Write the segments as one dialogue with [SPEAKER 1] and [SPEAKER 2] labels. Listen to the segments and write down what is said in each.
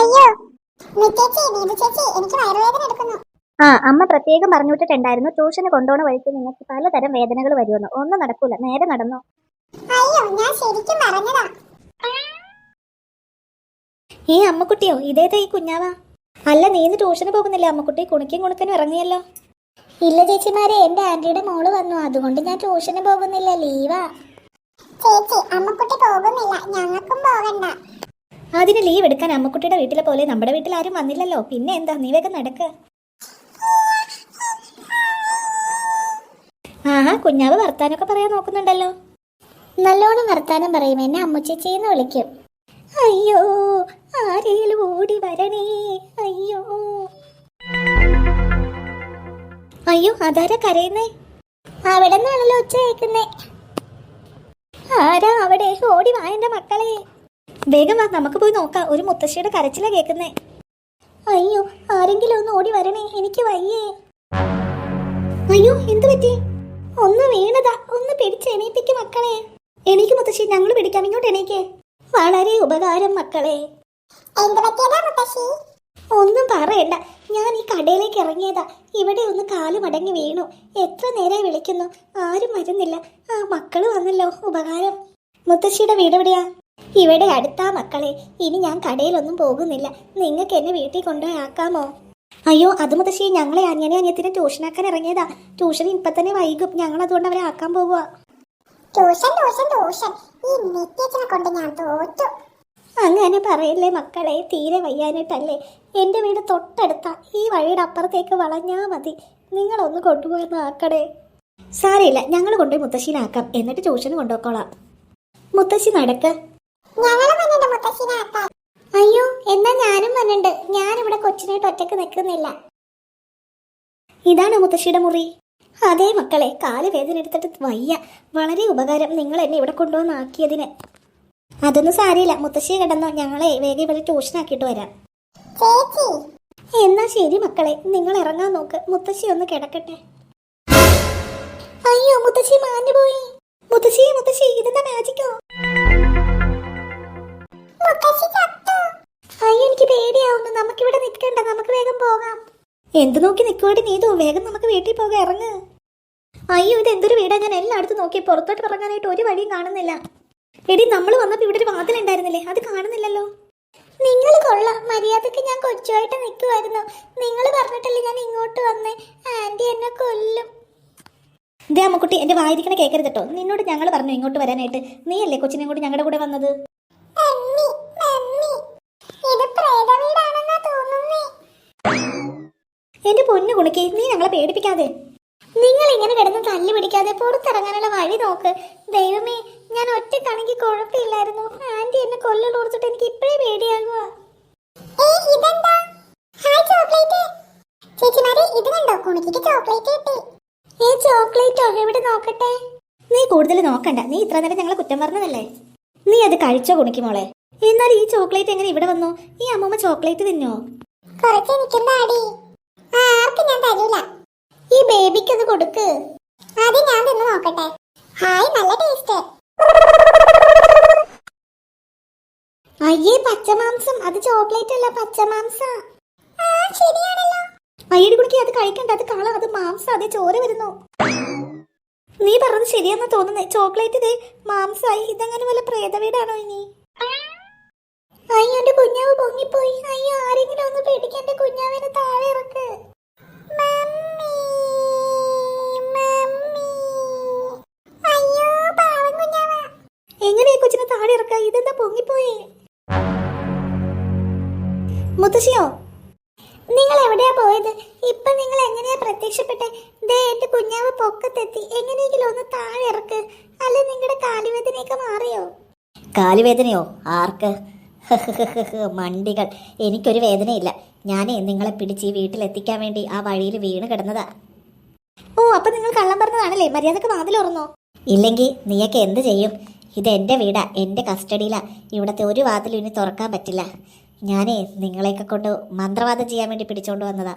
[SPEAKER 1] അയ്യോ. ചേച്ചി എനിക്ക് വയറുവേദന എടുക്കുന്നു.
[SPEAKER 2] ആ അമ്മ പ്രത്യേകം പറഞ്ഞു വിട്ടിട്ടുണ്ടായിരുന്നു. ട്യൂഷന് കൊണ്ടുപോണ വഴിക്ക് നിങ്ങൾക്ക് പലതരം വേദനകൾ വരുമെന്ന്. ഒന്നും നടക്കൂല. നേരെ നടന്നു.
[SPEAKER 1] അയ്യോ ഞാൻ ശരിക്കും പറഞ്ഞതാ.
[SPEAKER 2] ഈ അമ്മക്കുട്ടിയോ ഇതേതാ ഈ കുഞ്ഞാവാ? അല്ല നീ ഇന്ന് ട്യൂഷന് പോകുന്നില്ല. അമ്മക്കുട്ടി കുണിക്കും കുണുക്കനും ഇറങ്ങിയല്ലോ.
[SPEAKER 1] ഇല്ല ചേച്ചിമാരെ എന്റെ ആന്റിയുടെ മോൾ വന്നു. അതുകൊണ്ട് ഞാൻ ട്യൂഷന് പോകുന്നില്ല. ലീവാ. ചേച്ചി അമ്മക്കുട്ടി പോകുന്നില്ല. ഞങ്ങൾക്കും പോകണ്ട.
[SPEAKER 2] അതിന് ലീവ് എടുക്കാൻ അമ്മക്കുട്ടിയുടെ വീട്ടിലെ പോലെ നമ്മുടെ വീട്ടിൽ ആരും വന്നില്ലല്ലോ. പിന്നെ എന്താ? നീ വേഗം നടക്ക്. ആഹാ കുഞ്ഞാവ് വർത്താനൊക്കെ പറയാൻ നോക്കുന്നുണ്ടല്ലോ.
[SPEAKER 1] നല്ലോണം വർത്താനം പറയും. എന്നെ അമ്മുച്ചേച്ചിന്ന് വിളിക്കും.
[SPEAKER 2] അയ്യോ ആരേലും ഓടി വരണേ. അയ്യോ. അയ്യോ അതാരാ കരയുന്നേ?
[SPEAKER 1] അവിടെ നിന്നാണല്ലോ ഉച്ച കേൾക്കുന്നേ
[SPEAKER 2] ആരാ അവിടെ? ഓടി വാ എന്റെ മക്കളെ. വേഗം വാ നമുക്ക് പോയി നോക്കാം. ഒരു മുത്തശ്ശിയുടെ കരച്ചിലാ കേൾക്കുന്നേ. അയ്യോ ആരെങ്കിലും ഒന്ന് ഓടി വരണേ. എനിക്ക് വയ്യേ. അയ്യോ എന്തു പറ്റി? ഒന്ന് വീണതാ. ഒന്ന് പിടിച്ച് എണീപ്പിക്ക് മക്കളെ. എനിക്ക് മുത്തശ്ശി ഞങ്ങൾ പിടിക്കാം. ഇങ്ങോട്ട് എണീക്ക്. വളരെ ഉപകാരം മക്കളെ. ഒന്നും പറയണ്ട. ഞാൻ ഈ കടയിലേക്ക് ഇറങ്ങിയതാ. ഇവിടെ ഒന്ന് കാൽ മടങ്ങി വീണു. എത്ര നേരെ വിളിക്കുന്നു. ആരും വരുന്നില്ല. ആ മക്കൾ വന്നല്ലോ. ഉപകാരം. മുത്തശ്ശിയുടെ വീട് എവിടെയാ? ഇവിടെ അടുത്താ മക്കളെ. ഇനി ഞാൻ കടയിലൊന്നും പോകുന്നില്ല. നിങ്ങൾക്ക് എന്നെ വീട്ടിൽ കൊണ്ടുപോയി ആക്കാമോ? അയ്യോ അത് മുതശ്ശി ഞങ്ങളെ അനിയനെ അനിയത്തിനെ ട്യൂഷനാക്കാൻ ഇറങ്ങിയതാ. ട്യൂഷൻ ഇപ്പൊ തന്നെ വൈകും. ഞങ്ങൾ അതുകൊണ്ട് അവരെ ആക്കാൻ പോകുക
[SPEAKER 1] ട്യൂഷൻ ട്യൂഷൻ ട്യൂഷൻ. ഈ നിത്യേച്ചനെ കൊണ്ട് ഞാൻ തോറ്റു.
[SPEAKER 2] അങ്ങനെ പറയല്ലേ മക്കളെ തീരെ വയ്യാനായിട്ടല്ലേ എന്റെ വീട് തൊട്ടടുത്ത. ഈ വഴിയുടെ അപ്പുറത്തേക്ക് വളഞ്ഞാ മതി. നിങ്ങളൊന്ന് കൊണ്ടുപോയെന്ന് ആക്കടേ. സാരയില്ല ഞങ്ങൾ കൊണ്ടുപോയി മുത്തശ്ശീനാക്കാം എന്നിട്ട് ട്യൂഷന് കൊണ്ടുപോയിക്കോളാം. മുത്തശ്ശി നടക്ക്.
[SPEAKER 1] വന്നിട്ട്
[SPEAKER 2] അയ്യോ എന്നാ ഞാനും വന്നിട്ടുണ്ട് ഞാനിവിടെ കൊച്ചിനായിട്ട് ഒറ്റയ്ക്ക് നിൽക്കുന്നില്ല. ഇതാണ് മുത്തശ്ശിയുടെ മുറി? അതെ മക്കളെ കാൽ വേദന എടുത്തിട്ട് വയ്യ. വളരെ ഉപകാരം നിങ്ങൾ എന്നെ ഇവിടെ കൊണ്ടുവന്ന് ആക്കിയതിന് അതൊന്നും സാരിയില്ല മുത്തശ്ശി കിടന്നോ ഞങ്ങളെ വേഗം ഇവിടെ ട്യൂഷനാക്കിയിട്ട് വരാം. എന്നാ ശരി മക്കളെ നിങ്ങൾ ഇറങ്ങാൻ നോക്ക്. മുത്തശ്ശി ഒന്ന് കിടക്കട്ടെ. അയ്യോ മുത്തശ്ശി മാഞ്ഞു പോയി മുത്തശ്ശി മുത്തശ്ശി ഇതെന്താ മാജിക്കോ എനിക്ക് പേടിയാവുന്നു. നമുക്കിവിടെ നിൽക്കണ്ട. നമുക്ക് വേഗം എന്ത് നോക്കി നിൽക്കുവാടി നീതു? വേഗം നമുക്ക് വീട്ടിൽ പോകാം. ഇറങ്ങ്. അയ്യോ ഇത് എന്തൊരു വീടാ? ഞാൻ എല്ലായിടത്തും നോക്കി. പുറത്തോട്ട് ഇറങ്ങാനായിട്ട് ഒരു വഴിയും കാണുന്നില്ല. എടി നമ്മൾ വന്നപ്പോൾ ഇവിടെ ഒരു വാതിൽ ഉണ്ടായിരുന്നില്ലേ? അത് കാണുന്നില്ലല്ലോ.
[SPEAKER 1] നിങ്ങൾ കൊള്ളാം. മര്യാദയ്ക്ക് ഞാൻ കൊച്ചുമായിട്ട് നിൽക്കുമായിരുന്നു നിങ്ങൾ പറഞ്ഞിട്ടല്ലേ ഞാൻ ഇങ്ങോട്ട് വന്നേ? ആന്റി എന്നെ കൊല്ലും.
[SPEAKER 2] ഇതേ അമ്മക്കുട്ടി എന്റെ വായിരിക്കണ കേൾക്കരുത് കേട്ടോ. നിന്നോട് ഞങ്ങൾ പറഞ്ഞു ഇങ്ങോട്ട് വരാനായിട്ട്. നീയല്ലേ കൊച്ചിനെ കൂടി ഞങ്ങളുടെ കൂടെ വന്നത്? എന്റെ പൊന്നു കുണുക്കി നീ ഞങ്ങളെ പേടിപ്പിക്കാതെ.
[SPEAKER 1] നിങ്ങൾ ഇങ്ങനെ കിടന്ന് തല്ലു പിടിക്കാതെ പുറത്തിറങ്ങാനുള്ള വഴി നോക്ക്. ദൈവമേ ഞാൻ ഒറ്റക്കാണെങ്കിൽ കുഴപ്പമില്ലായിരുന്നു. ആന്റി എന്നെ കൊല്ലോർത്തിട്ട് എനിക്ക് ഇപ്പോഴേ
[SPEAKER 2] നോക്കട്ടെ? നീ കൂടുതൽ നോക്കണ്ട. നീ ഇത്ര നേരം ഞങ്ങളെ കുറ്റം പറഞ്ഞതല്ലേ? നീ അത് കഴിച്ചോ കുണിക്ക് മോളെ? എന്നാൽ ഈ ചോക്ലേറ്റ് എങ്ങനെ ഇവിടെ വന്നു? ഈ അമ്മമ്മ ചോക്ലേറ്റ് തിന്നോ?
[SPEAKER 1] കുറച്ച് അടി ആർക്കും ഞാൻ തരൂല.
[SPEAKER 2] ഈ ബേബിക്ക് അത് കൊടുക്ക്.
[SPEAKER 1] അത് ഞാൻ തിന്ന് നോക്കട്ടെ. ഹായ് നല്ല ടേസ്റ്റ്
[SPEAKER 2] അയ്യേ പച്ചമാംസം. അത് ചോക്ലേറ്റ് അല്ല പച്ചമാംസം.
[SPEAKER 1] ശരിയാണല്ലോ.
[SPEAKER 2] അയ്യടി കുണിക്ക് അത് കഴിക്കണ്ട. അത് കാള അത് മാംസം അതേ ചോര വരുന്നു. നീ പറഞ്ഞത് ശരിയെന്ന് തോന്നുന്നേ. ചോക്ലേറ്റ് ഇതേ മാംസായി. ഇതെങ്ങനെ വല്ല പ്രേതവീടാണോ ഇനി?
[SPEAKER 1] അയ്യോ എന്റെ കുഞ്ഞാവ് പൊങ്ങിപ്പോയി. അയ്യോ ആരെങ്കിലും ഒന്ന് പേടിക്കാൻ എന്റെ കുഞ്ഞാവിനെ താഴെ ഇറക്ക്.
[SPEAKER 2] എങ്ങനെയാ കൊച്ചിനെ താഴെ ഇറക്ക? ഇതെന്താ പൊങ്ങിപ്പോയേ? മുത്തശ്ശിയോ?
[SPEAKER 1] നിങ്ങൾ എവിടെയാ പോയത്? ഇപ്പൊ നിങ്ങൾ എങ്ങനെയാ പ്രത്യക്ഷപ്പെട്ടെ? ദേ എന്റെ കുഞ്ഞാവ് പൊക്കത്തെത്തി. എങ്ങനെയെങ്കിലും ഒന്ന് താഴെ ഇറക്ക്. അല്ല നിങ്ങളുടെ കാലുവേദനയൊക്കെ മാറിയോ?
[SPEAKER 2] കാലുവേദനയോ? ആർക്ക്? മണ്ടികൾ. എനിക്കൊരു വേദനയില്ല. ഞാനേ നിങ്ങളെ പിടിച്ച് ഈ വീട്ടിലെത്തിക്കാൻ വേണ്ടി ആ വഴിയിൽ വീണ് കിടന്നതാ. ഓ അപ്പൊ നിങ്ങൾ കള്ളം പറഞ്ഞതാണല്ലേ? മര്യാദയ്ക്ക് വാതിൽ തുറന്നോ. ഇല്ലെങ്കിൽ നീയൊക്കെ എന്ത് ചെയ്യും? ഇത് എന്റെ വീടാ എന്റെ കസ്റ്റഡിയിലാ. ഇവിടത്തെ ഒരു വാതിലും ഇനി തുറക്കാൻ പറ്റില്ല. ഞാനേ നിങ്ങളെയൊക്കെ കൊണ്ട് മന്ത്രവാദം ചെയ്യാൻ വേണ്ടി പിടിച്ചോണ്ട് വന്നതാ.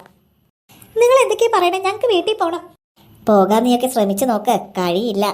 [SPEAKER 2] നിങ്ങൾ എന്തൊക്കെയാ പറയണേ? ഞങ്ങൾക്ക് വീട്ടിൽ പോകണം പോകാൻ നീയൊക്കെ ശ്രമിച്ചു നോക്ക്. കഴിയില്ല.